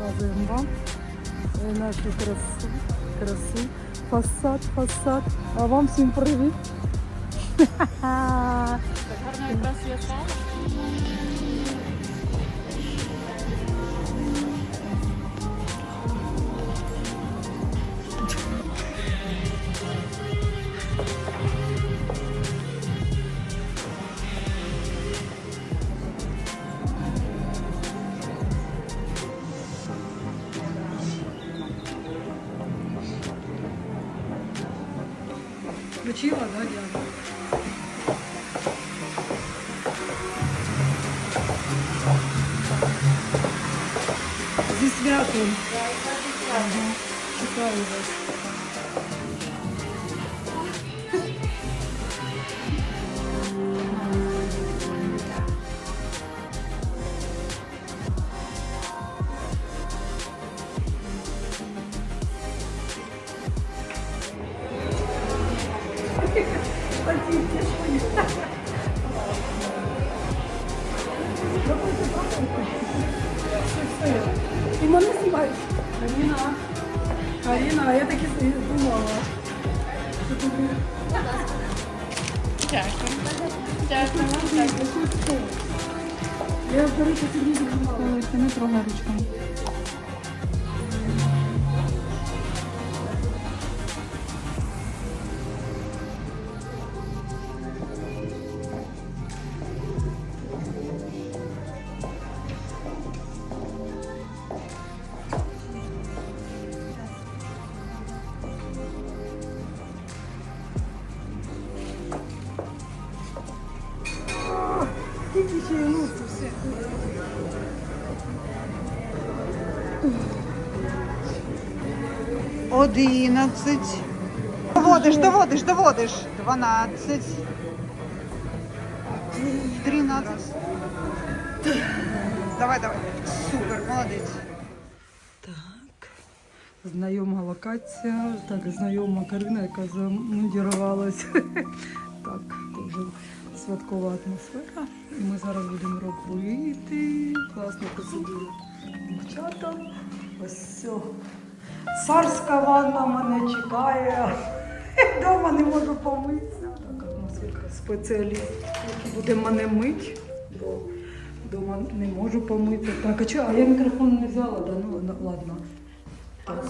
показуємо вам е, нашу красу, красу, фасад, фасад. А вам всім привіт. Ха-ха. Гарно якраз я стала. включила, да, Диана? Здесь святым. Угу. Читаю. І мене знімають. Каріна. Каріна, а я так і думала. Дякую. Дякую вам. Дякую. Я, до речі, сьогодні. Це не трогай ручками. Ще ну, це все. Одинадцять. Доводиш, доводиш, доводиш. Дванадцять. Тринадцять. Давай, давай. Супер, молодець. Так. Знайома локація, так, знайома Карина, яка замундірувалась. Так, дуже святкова атмосфера. І ми зараз будемо робити. Класно посиділи. Дівчата. Ось все. Царська ванна мене чекає. Дома не можу помитися. Так, атмосфера спеціаліст, який буде мене мити. Бо Дома не можу помити. Так, а чого? А я мікрофон не взяла, да? ну ну, ладно. Так,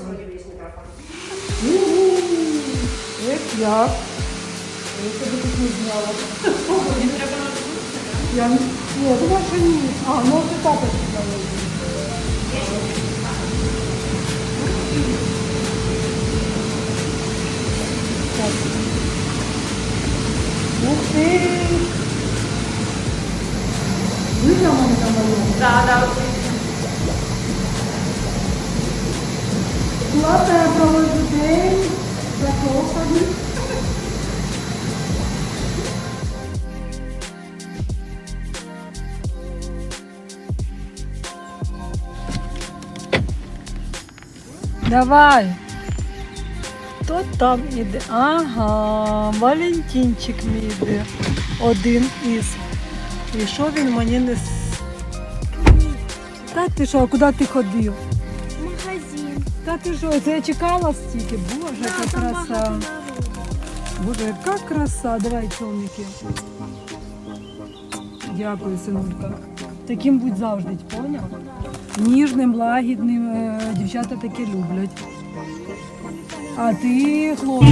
Угу. Як як? Я тебе тут не. Мені на Я не... Ні, думаю, що ні. А, ну ти зняла. Так. Ух ти! Видно на моєму? Да, да. Я проводжу день, закоханий. Давай. Хто там іде? Ага, Валентинчик мій іде. Один із. І що він мені не... Та ти що, а куди ти ходив? Магазин. Та ти що, це я чекала стільки. Боже, Да, яка краса. Боже, яка краса. Давай, човники. Дякую, синулька. Таким будь завжди, поняв? Ніжним, лагідним. е, Дівчата таке люблять. А ти, хлопець.